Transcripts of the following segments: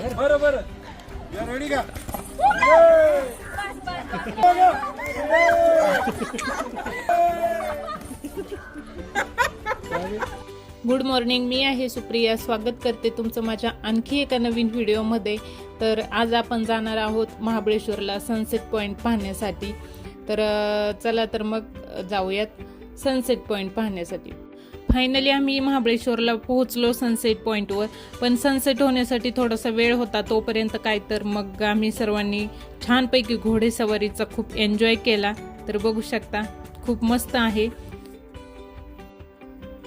बरं बरं. रेडी का गुड मॉर्निंग मी आहे सुप्रिया. स्वागत करते तुमचं माझ्या आणखी एका नवीन व्हिडिओमध्ये. तर आज आपण जाणार आहोत महाबळेश्वरला सनसेट पॉईंट पाहण्यासाठी. तर चला तर मग जाऊयात सनसेट पॉईंट पाहण्यासाठी. फायनली आम्ही महाबळेश्वरला पोहोचलो सनसेट पॉईंटवर पण सनसेट होण्यासाठी थोडासा वेळ होता तोपर्यंत काय तर मग आम्ही सर्वांनी छानपैकी घोडेसवारीचा खूप एन्जॉय केला. तर बघू शकता खूप मस्त आहे.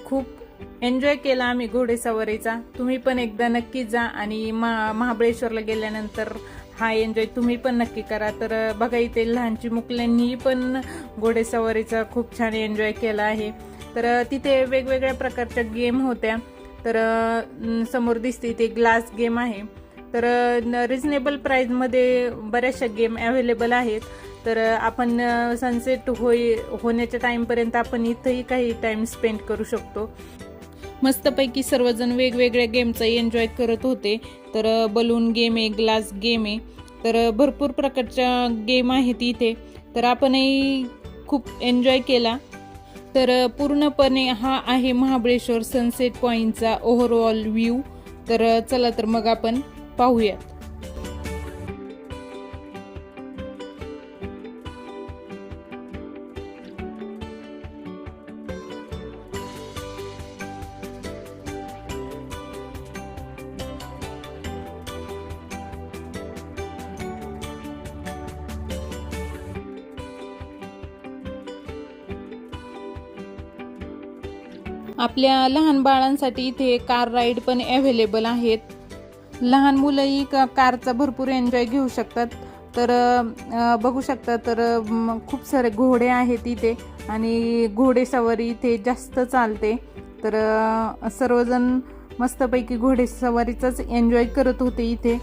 खूप एन्जॉय केला आम्ही घोडेसवारीचा तुम्ही पण एकदा नक्की जा आणि मा महाबळेश्वरला गेल्यानंतर हा एन्जॉय तुम्ही पण नक्की करा. तर बघा इथे लहानची मुकल्यांनी पण घोडेसवारीचा खूप छान एन्जॉय केला आहे. तर तिथे वेगवेगळ्या प्रकारच्या गेम होत्या. तर समोर दिसते इथे ग्लास गेम आहे. तर रिजनेबल प्राईजमध्ये बऱ्याचशा गेम अवेलेबल आहेत. तर आपण सनसेट होई होण्याच्या टाईमपर्यंत आपण इथंही काही टाईम स्पेंड करू शकतो. मस्तपैकी सर्वजण वेगवेगळ्या गेमचा एन्जॉय करत होते. तर बलून गेम आहे ग्लास गेम आहे. तर भरपूर प्रकारच्या गेम आहेत इथे. तर आपणही खूप एन्जॉय केला. तर पूर्णपणे हा आहे महाबळेश्वर सनसेट पॉईंटचा ओव्हरऑल व्ह्यू तर चला तर मग आपण पाहूयात. आपल्या लहान बाळांसाठी इथे कार राईड पण अवेलेबल आहेत. लहान मुलंही का कारचा भरपूर एन्जॉय घेऊ शकतात. तर बघू शकता तर खूप सारे घोडे आहेत इथे आणि घोडेसवारी इथे जास्त चालते. तर सर्वजण मस्तपैकी घोडेसवारीचाच एन्जॉय करत होते इथे.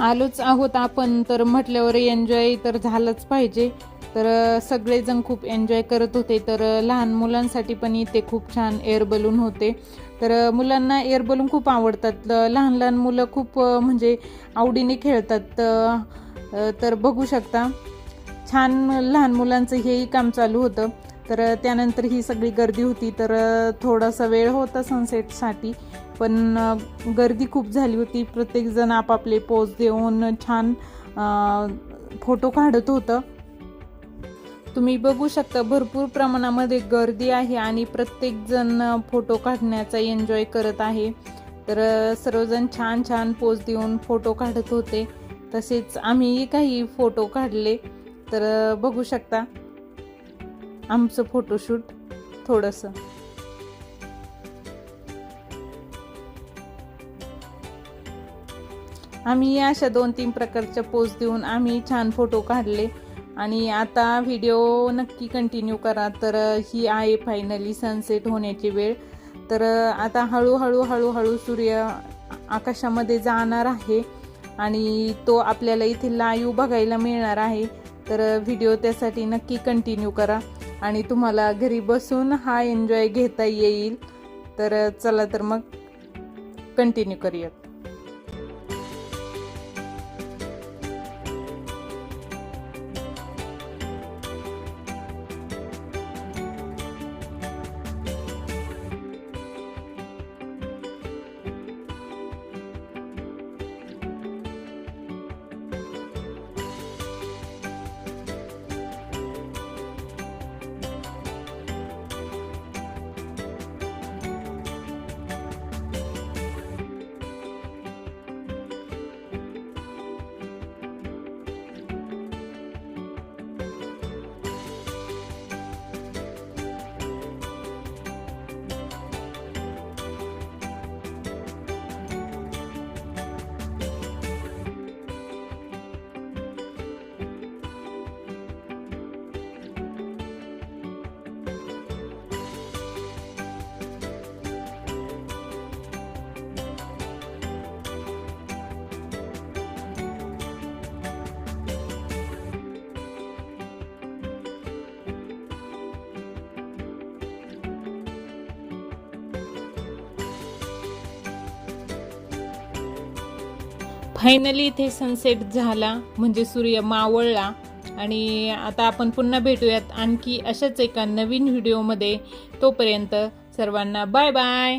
आलोच आहोत आपण तर म्हटल्यावर एन्जॉय तर झालंच पाहिजे. तर सगळेजण खूप एन्जॉय करत होते तर लहान मुलांसाठी पण इथे खूप छान एअर बलून होते. तर मुलांना एअर बलून खूप आवडतात. ल- लहान लहान मुलं खूप म्हणजे आवडीने खेळतात. तर बघू शकता छान लहान मुलांचं हेही काम चालू होतं. तर त्यानंतर ही सगळी गर्दी होती तर थोडासा वेळ होता सनसेटसाठी पण गर्दी खूप झाली होती. प्रत्येकजण आपापले पोज देऊन छान फोटो काढत होतं. तुम्ही बघू शकता भरपूर प्रमाणामध्ये गर्दी आहे आणि प्रत्येकजण फोटो काढण्याचा एन्जॉय करत आहे. तर सर्वजण छान छान पोज देऊन फोटो काढत होते. तसेच आम्ही काही फोटो काढले. तर बघू शकता. आमचं फोटोशूट थोडंसं. आम्ही अशा दोन तीन प्रकारच्या पोज देऊन आम्ही छान फोटो काढले. आणि आता व्हिडिओ नक्की कंटिन्यू करा. तर ही आहे फायनली सनसेट होण्याची वेळ. तर आता हळूहळू हळूहळू सूर्य आकाशामध्ये जाणार आहे. आणि तो आपल्याला इथे लाईव्ह बघायला मिळणार आहे. तर व्हिडिओ त्यासाठी नक्की कंटिन्यू करा. आणि तुम्हाला घरी बसून हा एन्जॉय घेता येईल. तर चला तर मग कंटिन्यू करूयात. फायनली इथे सनसेट झाला म्हणजे सूर्य मावळला. आणि आता आपण पुन्हा भेटूयात आणखी अशाच एका नवीन व्हिडिओमध्ये तोपर्यंत सर्वांना बाय बाय